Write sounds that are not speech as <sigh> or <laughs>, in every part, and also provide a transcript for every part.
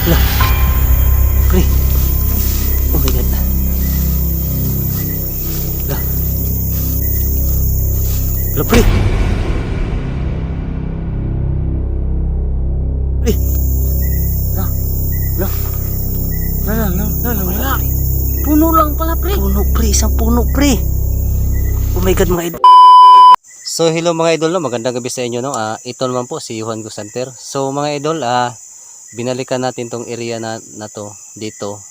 Ala. Pre. Oh my God. Ala. Ala, pre. Pre. Ala. Ala. Ala, ala, ala, wala. Puno lang pala, pre. Puno, pre. Isang puno, pre. Oh my God, mga idol. So hello mga idol, no? magandang gabi sa inyo. No? Uh, ito naman po si Juan Gusanter. So mga idol, ah, uh, binalikan natin tong area na, na to dito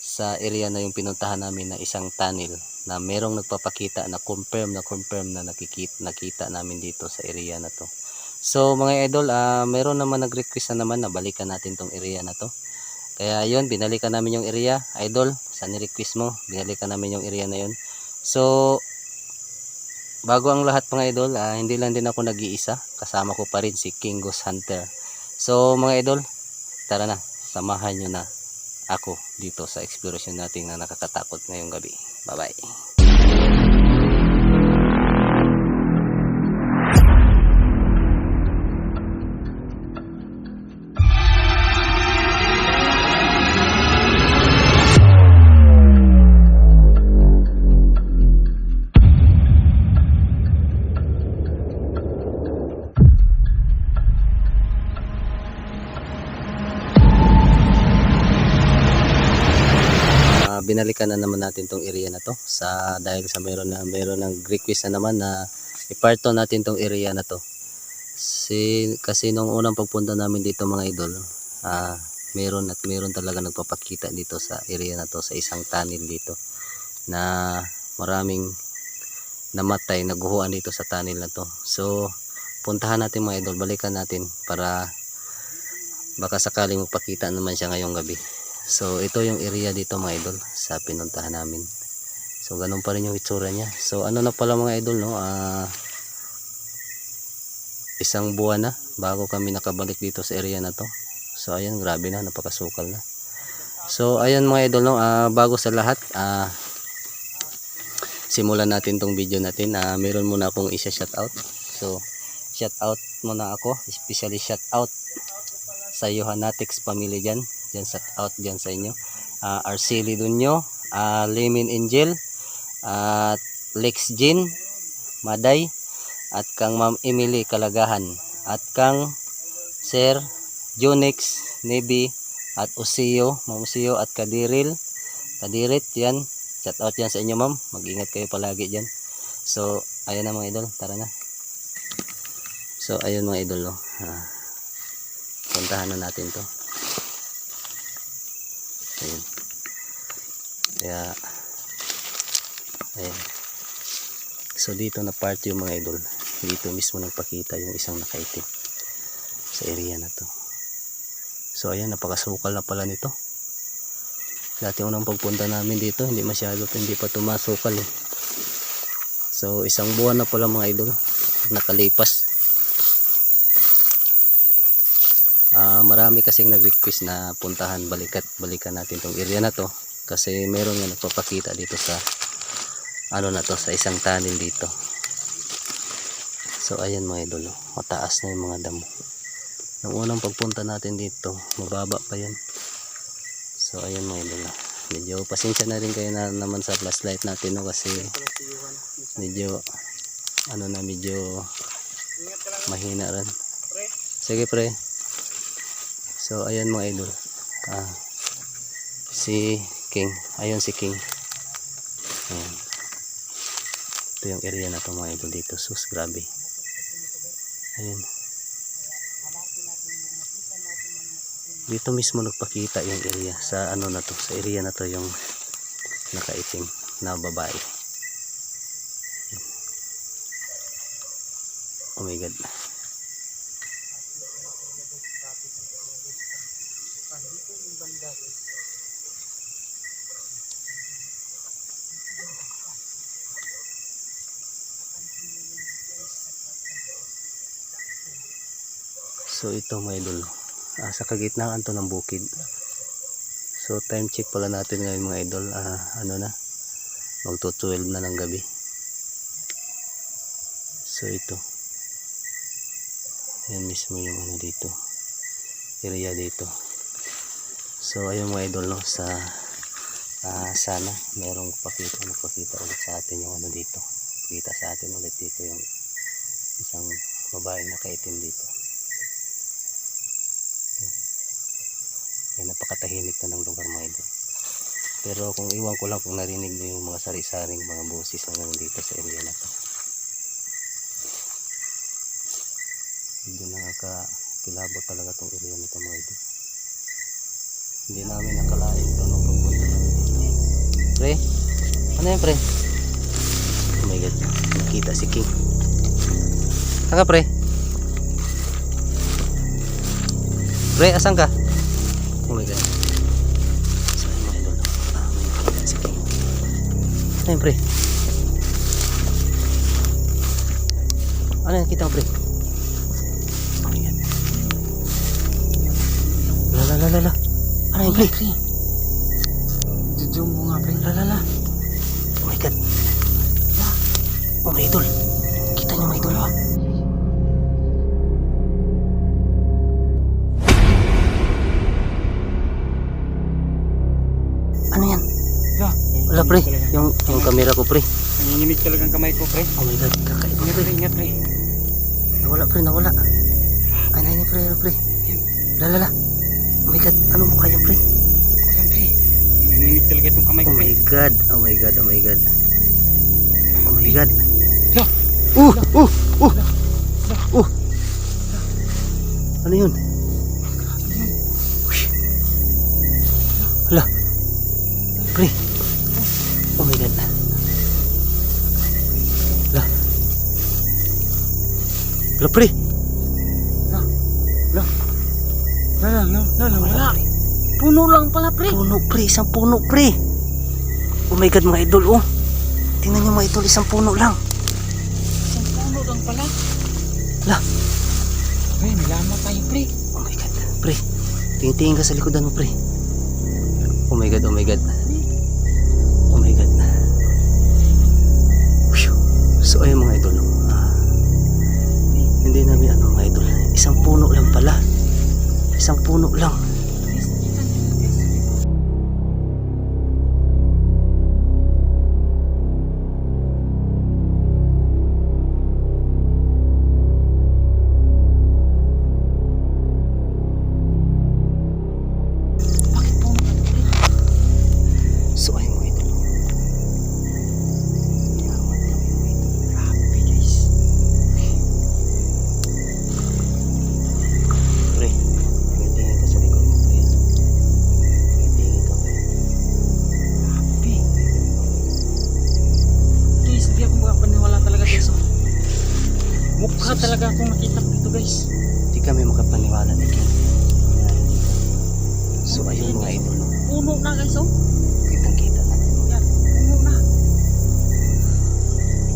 sa area na yung pinuntahan namin na isang tunnel na merong nagpapakita na confirm na confirm na nakikita, nakita namin dito sa area na to. So mga idol, ah, meron naman nag-request na naman na balikan natin tong area na to. Kaya yon binalikan namin yung area. Idol, sa ni-request mo, binalikan namin yung area na yon. So, bago ang lahat mga idol, ah, hindi lang din ako nag-iisa. Kasama ko pa rin si King Ghost Hunter. So mga idol, tara na, samahan nyo na ako dito sa exploration natin na nakakatakot ngayong gabi. Bye-bye. Binalikan na naman natin tong area na to sa dahil sa meron na meron ng request na naman na iparto natin tong area na to. Si, kasi nung unang pagpunta namin dito mga idol, ah, meron at meron talaga nagpapakita dito sa area na to sa isang tunnel dito na maraming namatay naguhuan dito sa tunnel na to. So puntahan natin mga idol, balikan natin para baka sakaling magpakita naman siya ngayong gabi. So ito yung area dito mga idol sa pinuntahan namin. So ganun pa rin yung itsura niya. So ano na pala mga idol no? Ah isang buwan na bago kami nakabalik dito sa area na to. So ayan grabe na napakasukal na. So ayan mga idol no, ah, bago sa lahat ah simulan natin tong video natin. Ah meron muna akong isa shout out. So shout out muna ako, especially shout out sa Yohanatics family dyan. Dyan shout out dyan sa inyo. Uh, Arceli Dunyo, uh, Lemin Angel, at Lex Jean, Maday, at kang Ma'am Emily Kalagahan, at kang Sir Jonix Nebi, at Usio, Ma'am Usio, at Kadiril, Kadirit, yan. Shout out yan sa inyo ma'am. Mag-ingat kayo palagi dyan. So, ayan na mga idol. Tara na. So, ayun mga idol. No? Ah, puntahan na natin to. Ayun. Kaya, ayan. So, dito na part yung mga idol. Dito mismo nagpakita yung isang nakaitim sa area na to. So, ayan, napakasukal na pala nito. Dati unang pagpunta namin dito, hindi masyado, hindi pa tumasukal eh. So, isang buwan na pala mga idol, nakalipas. Ah, marami kasing nag-request na puntahan balikat balikan natin tong area na to kasi meron nga nagpapakita dito sa ano na to sa isang tunnel dito. So ayan mga idol, oh. mataas na yung mga damo. Nung unang pagpunta natin dito, mababa pa yan. So ayan mga idol. oh. Medyo pasensya na rin kayo na naman sa flashlight natin no kasi medyo ano na medyo mahina rin. Sige pre. So ayan mga idol. Ah, si King. Ayun si King. Ayan. Ito yung area na to mga idol dito. Sus, grabe. Ayan. Dito mismo nagpakita yung area sa ano na to, sa area na to yung nakaitim na babae. Oh my god. So ito mga idol, ah, sa kagitnaan to ng bukid. So time check pala natin ngayon mga idol, ah, ano na, magto 12 na ng gabi. So ito, yan mismo yung ano dito, area dito. So ayun mga idol no, sa ah, sana merong pakita, magpakita ulit sa atin yung ano dito. Pakita sa atin ulit dito yung Isang babae nakaitim dito. Ay, napakatahimik na ng lugar mga idol. Pero kung iwan ko lang kung narinig niyo yung mga sari-saring mga boses na nandito sa area na to. Medyo nakakakilabot talaga tong area na to mga idol. Hindi namin nakalain ito nung pagpunta namin dito. Pre? Ano yan pre? Oh my god, nakita si King. Saan ka pre? Pre, asan ka? Oh my god. Ano yan pre? Ano yan kita mo pre? Oh my god. La la la la la. Ano yan pre? Jujum mo nga, pre. La la la. Oh my god. Oh my idol. Kita niyo mga idol ah. Ano yan? La, Wala pre, yung, yung camera ko pre. nanginginig talaga ang kamay ko, pre. Oh my god, kakaiba Ingat, pre. ingat, pre. Nawala pre, nawala. Ay, nay, pre, ano pre. La la la. Oh my god, ano mo kaya pre? Alam, pre. Nanginginig talaga itong kamay ko, Oh pre. my god, oh my god, oh my god. Oh my god. La, Uh, uh, uh. Uh. Ano yun? Oh my god. La. La, pre. La, la. La, la, la, la, la, Wala, wala. pre. Puno lang pala, pre. Puno, pre. Isang puno, pre. Oh my god, mga idol, oh. Tingnan nyo, mga idol. Isang puno lang. Isang puno lang pala. La. Pre, may lama tayo, pre. Oh my god, pre. Tingin-tingin ka sa likodan mo, pre. Oh my god, oh my god. So ayun mga idol. no? Ah, hindi namin ano mga idol. Isang puno lang pala. Isang puno lang.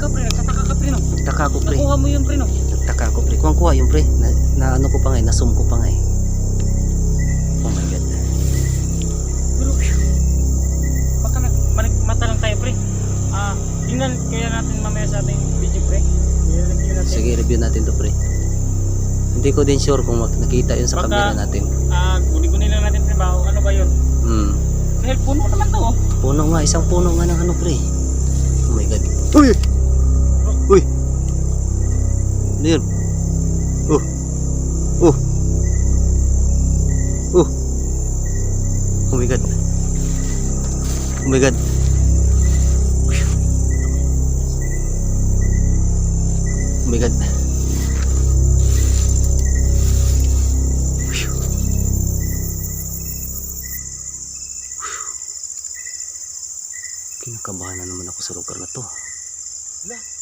Ikaw, pre, nagtataka ka, pre, no? Nagtaka ko, pre. Nakuha mo yun, pre, no? Nagtaka ko pre. Kuwang kuha yung pre. Na, na ano ko pa nga eh. Nasum ko pa nga eh. Oh my god. Pero, baka na, manig, mata lang tayo, pre. Ah, tingnan kaya natin mamaya sa ating video, pre. I-review natin. Sige, review natin to pre. Hindi ko din sure kung nakita yun sa Baka- camera natin. Ah, guni-guni lang natin, pre, ba? Ano ba yun? Hmm. Dahil puno naman to, oh. Puno nga. Isang puno nga ng ano pre. Oh my god. Uy! Uy! Ano yun? Oh! Oh! Oh! Oh my god. Oh my god. Oh my god. Kinakabahan na naman ako sa lugar na to. Ala,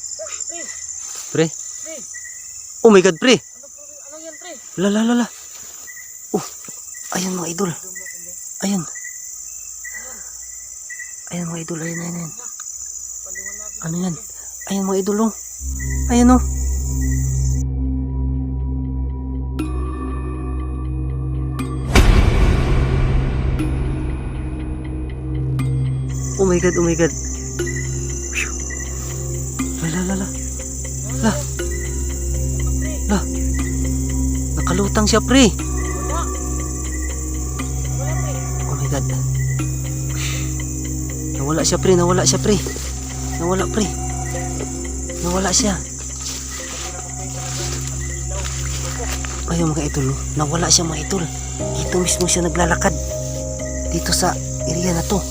pre, Pre? pre, Oh my god, pre! ano, ano yan, pre? La la la la. Oh, ayan mga idol. Ayan. Ayan mga idol, ayan, ayan, ayan. Ano yan? Ayan mga idol, oh. Ayan, oh. Oh my god, oh my god. La la la la. Nakalutang siya, pre. Oh my god. Nawala siya pre, nawala siya pre. Nawala pre. Nawala siya. Ayun mga idol, oh. nawala siya mga idol. Dito mismo siya naglalakad. Dito sa area na to.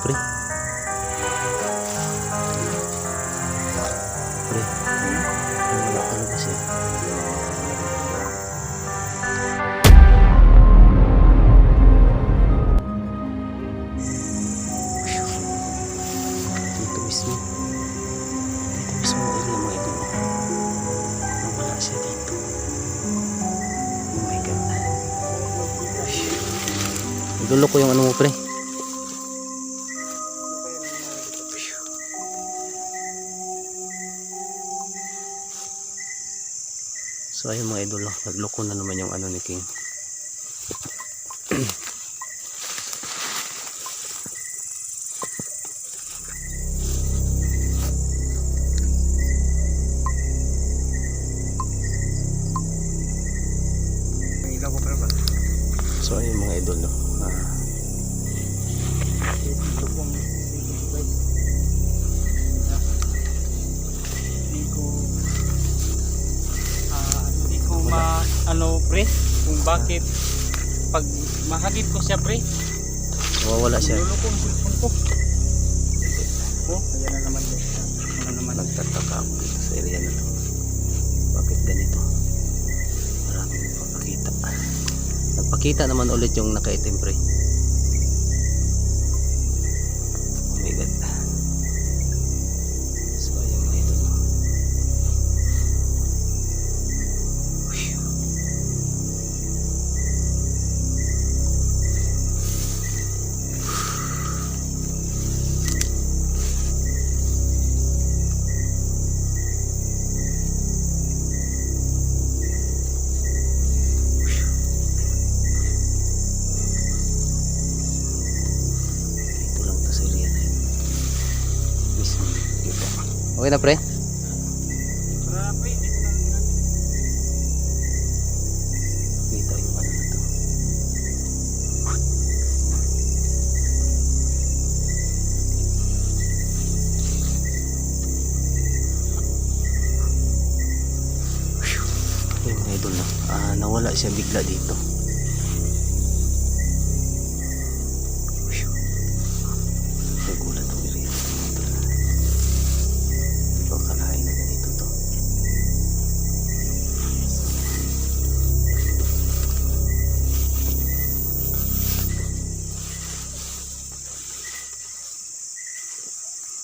Pre. Pre. Nawala talaga siya. Dito mismo. Dito mismo ang area mga idol. Nawala siya dito. Oh my God. Idulo ko yung ano mo, pre. So ayun mga idol, nagloko na naman yung ano ni King. Mahagip ko siya pre nawawala siya. Lolo ko ang cellphone ko. Oh, ayan na naman guys. Ano naman. Nagtataka ako dito sa area na to. Bakit ganito? Maraming nagpapakita. Nagpakita naman ulit yung nakaitim pre. Phew. Ayun mga idol na. Ah, nawala siya bigla dito.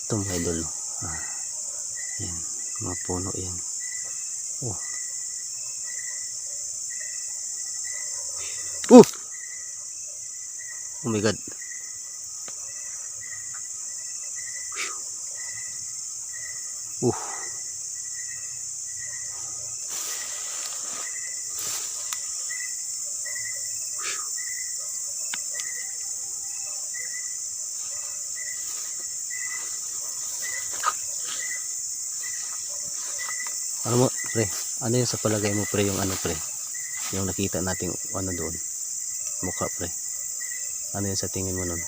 Ito mga idol. no. Ah, yan. Mga puno yan. Oh. Uh! Oh my God. Phew. Pre? Ano yung sa palagay mo, pre, yung ano, pre? Yung nakita nating ano doon. Mukha, pre. Ano yun sa tingin mo nun?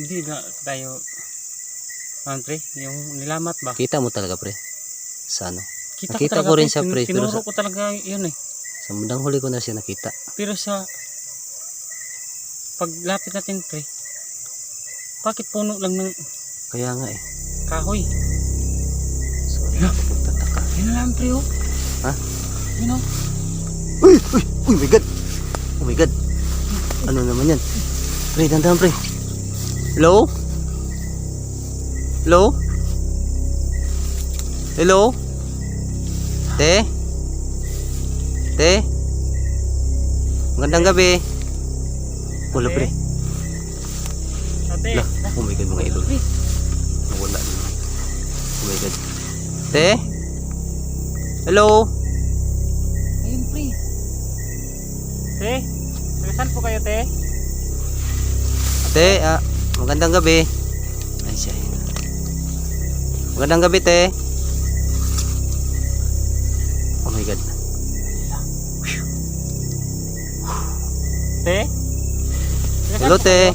Hindi na tayo, ano pre, yung nilamat ba? Kita mo talaga pre? Sa ano? Kita Nakita talaga, ko rin siya, pre, pero Tinuro sa- ko talaga yun eh. Sa mundang huli ko na siya nakita. Pero sa paglapit natin pre, bakit puno lang ng Kaya nga eh. kahoy? So, <laughs> ayun ako pagtataka. Yun na lang pre oh. Ha? Yun oh. Uy! Uy! Uy! my God! Oh my God! Ano naman yan? Pre, dandan pre. Hello? Hello? Hello? Te? Te? Magandang gabi. Wala pre. Ate, oh my God mga idol. na. Oh my God. Te? Hello? ayun pre. Te, saan po kayo te? Te, ah, magandang gabi. Ay, siya yun. Magandang gabi, te. Oh my God. Te? Hello, te.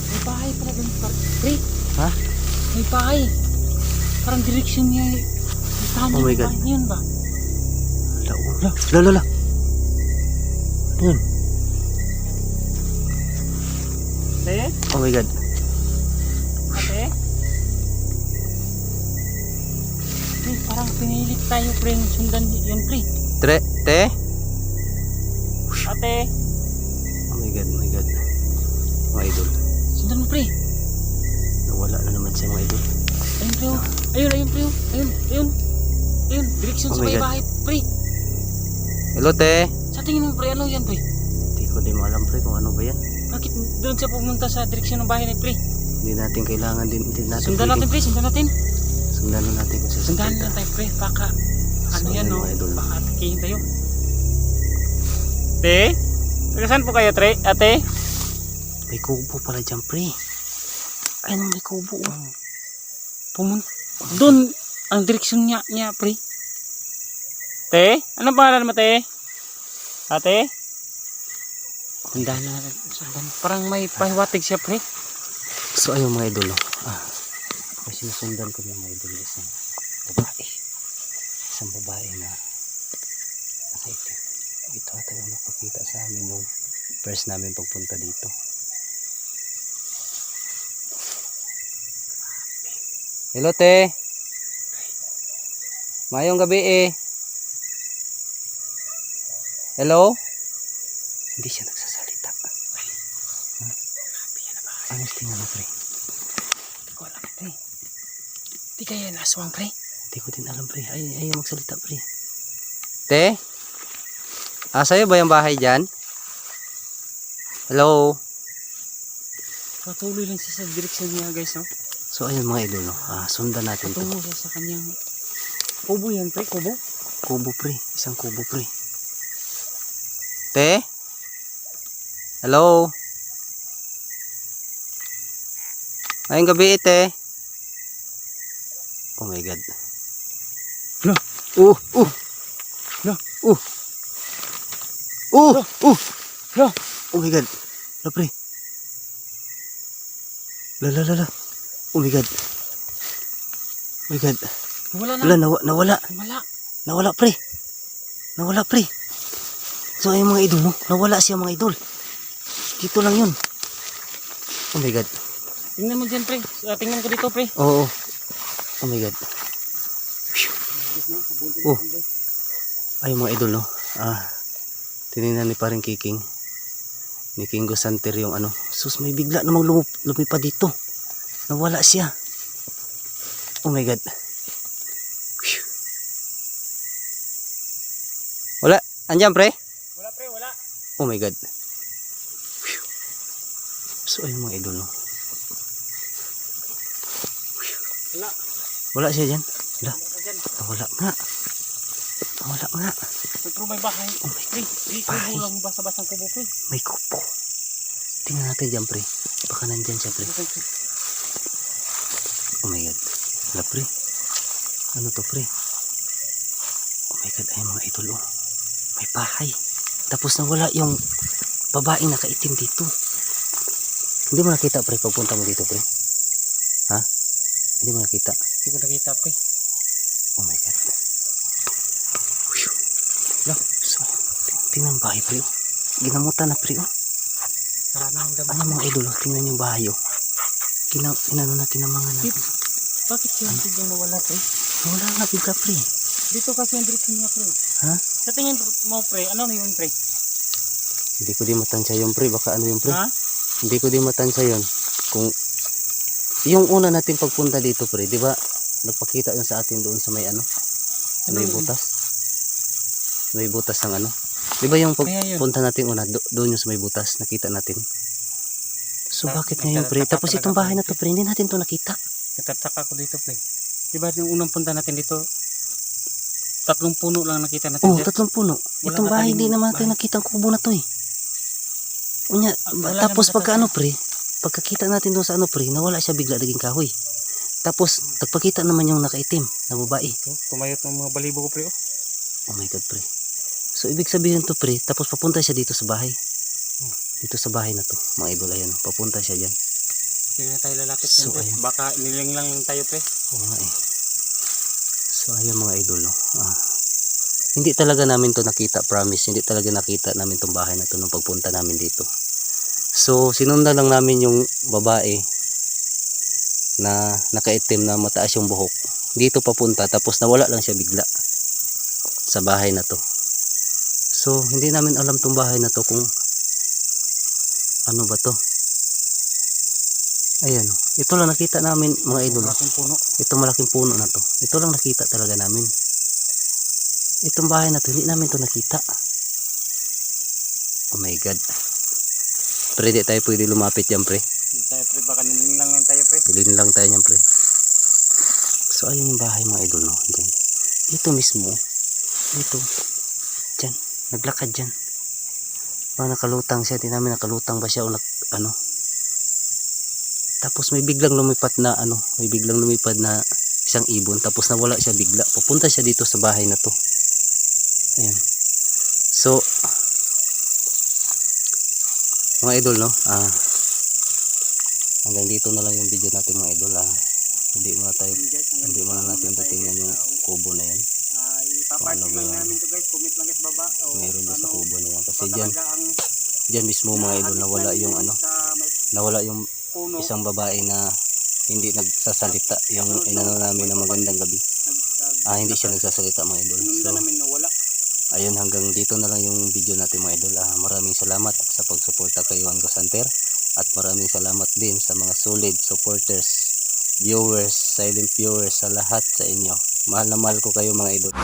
May bahay pala dun par- pre. Ha? May bahay. Parang direksyon niya eh. Oh my God. niyo yun ba? La, oh, la, la, la, la. Ano yun? Te? Oh my God. Ate? Pre, parang pinilit tayo pre. Sundan yun pre. Tre, te? Ate? Oh my God, oh my God. Mga idol. Sundan mo pre. Nawala na naman siya, mga idol. Ayun pre. oh. Ayun, ayun pre. oh. Ayun, ayun. Ayun, direksyon Oh sa may bahay pre. Hello, te. Sa tingin mo pre, ano yan pre? Hindi ko din alam, pre, kung ano ba yan. Bakit doon siya pumunta sa direksyon ng bahay ni pre? Hindi natin kailangan din, hindi natin Sundan natin pre, sundan natin. Sundan na natin kung Sundan tayo pre, baka ano So, yan no, baka atikihin tayo. Te? Taga saan po kayo tre? Ate? May kubo pala dyan, pre. Ayun may kubo. Oh. Pumunta. Doon ang direksyon niya, niya pre. Te? Anong pangalan mo te? Ate? Sundan na natin. Parang may pahiwatig siya pre. So ayun mga idol, oh. ah, may sinusundan ko ng mga idol isang babae. Isang babae na nakaitim. Ito ata yung napakita sa amin nung first namin pagpunta dito. Hello te. Mayong gabi eh. Hello? Hindi siya nagsasalita. Ano tingnan mo pre? Hindi ko alam pre. Di kaya naswang pre. Hindi ko din alam pre. Ay, ayaw magsalita pre. Te? Ah, sa'yo ba yung bahay dyan? Hello? Patuloy lang siya sa direksyon niya guys no. So ayun mga idol, no? ah, sundan natin to. Patungo siya sa kanyang kubo yan pre, kubo. Kubo pre, isang kubo pre. Te? Hello? Ngayong gabi ite. Oh my god. Hala. Uh, uh. Hala. Uh. Uh, uh. Hala. Oh my god. La pre. La la la la. Oh my god. Oh my god. Wala na. Wala, nawa, nawala. Wala. Nawala pre. Nawala pre. So ayun mga idol, no? Nawala siya mga idol. Dito lang yun. Oh my god. Tingnan mo dyan pre. Ah, tingnan ko dito pre. Oo. Oh my god. Oh. Ayun mga idol, no? Ah. Tinignan ni paring Kiking. Ni Kingo Santer yung ano. Sus, may bigla namang lumup, lumipad dito. Nawala siya. Oh my god. Phew. Wala. Andiyan pre? Wala pre, wala. Oh my god. So ayun mga idol no. Wala. Wala siya dyan. Wala. Wala nga. Wala nga. Pero may bahay. Oh my Pre, di Bahay. kubo lang basa-basang kubo pre. May kupo. Tingnan natin dyan pre. Baka nandyan siya pre. Pre. Oh my god. Wala pre. Ano to pre? Oh my god. Ay mga idol oh. May bahay. Tapos nawala yung babaeng nakaitim dito. Hindi mo nakita pre pagpunta mo dito pre? Ha? Hindi mo nakita? Hindi ko nakita pre. Oh my god. Lah. So, ting- tingnan bahay pre. oh. Ginamutan na pre. Oh. Marami ang dami. Ano mga idol, oh, tingnan yung bahay. Oh. Gina, inano natin ang mga natin. Bakit yung biglang nawala pre? Wala nga bigla pre. Dito kasi ang direction niya pre. Ha? Sa tingin mo pre, ano na yun pre? Hindi ko din matansya yung pre. Baka ano yung pre. Ha? Hindi ko din matansya yun. Kung yung una natin pagpunta dito pre, di ba? Nagpakita yun sa atin doon sa may ano? Ano may yun? butas. May butas ng ano? Di ba yung yun. pagpunta natin una, do, doon yung sa may butas, nakita natin. So Ta- bakit ngayon pre? Tapos itong bahay na to pre, hindi natin to nakita. Nagtataka ko dito pre. Diba yung unang punta natin dito, tatlong puno lang nakita natin Oh, tatlong puno. Wala Itong bahay, hindi naman natin nakita ang kubo na to eh. Unya, Ah, wala tapos pagka ano pre, pagkakita natin doon sa ano pre, nawala siya bigla naging kahoy. Tapos, nagpakita naman yung nakaitim na babae. Ito, tumayot ng mga balibo ko pre. Oh. Oh my God, pre. So, ibig sabihin to, pre, tapos papunta siya dito sa bahay. Dito sa bahay na to, mga idol, ayan, papunta siya dyan. Hindi na tayo lalapit So, so, pre. ayun. Baka niling lang tayo pre. Oo nga eh. So, ayan mga idol, no. Ah, hindi talaga namin to nakita, promise. Hindi talaga nakita namin tong bahay na to nung pagpunta namin dito. So, sinundan lang namin yung babae na nakaitim na mataas yung buhok. Dito papunta, tapos nawala lang siya bigla sa bahay na to. So, hindi namin alam tong bahay na to kung ano ba to. Ayan, oh. ito lang nakita namin mga idol. oh. Malaking puno. Itong malaking puno na to. Ito lang nakita talaga namin. Itong bahay na to, hindi namin to nakita. Oh my God. Pre, di tayo pwede lumapit yan, pre. Hindi tayo pre. Baka niling lang lang tayo pre. Pilin lang tayo yan, pre. So, ayun yung bahay mga idol, no? Diyan. Dito mismo. Dito. Diyan. Naglakad dyan. Parang nakalutang siya. Di namin nakalutang ba siya o nak, ano. Tapos may biglang lumipad na, ano, may biglang lumipad na isang ibon. Tapos nawala siya bigla. Pupunta siya dito sa bahay na to. Ayan. So, mga idol, no? Ah, hanggang dito na lang yung video natin mga idol ah. Hindi muna tayo hindi muna natin tatingnan yung kubo na yan. Ipaparty Ano lang namin to guys. Comment lang guys baba. O, Meron doon sa ano, kubo na yan kasi ang diyan mismo mga idol nawala yung ano sa nawala yung puno. isang babae na hindi nagsasalita yung inano namin na magandang gabi. Ah hindi siya nagsasalita mga idol. So ayun hanggang dito na lang yung video natin mga idol. Ah, maraming salamat sa pagsuporta kay Juan Gosanter at maraming salamat din sa mga solid supporters, viewers, silent viewers sa lahat sa inyo. Mahal na mahal ko kayo mga idol.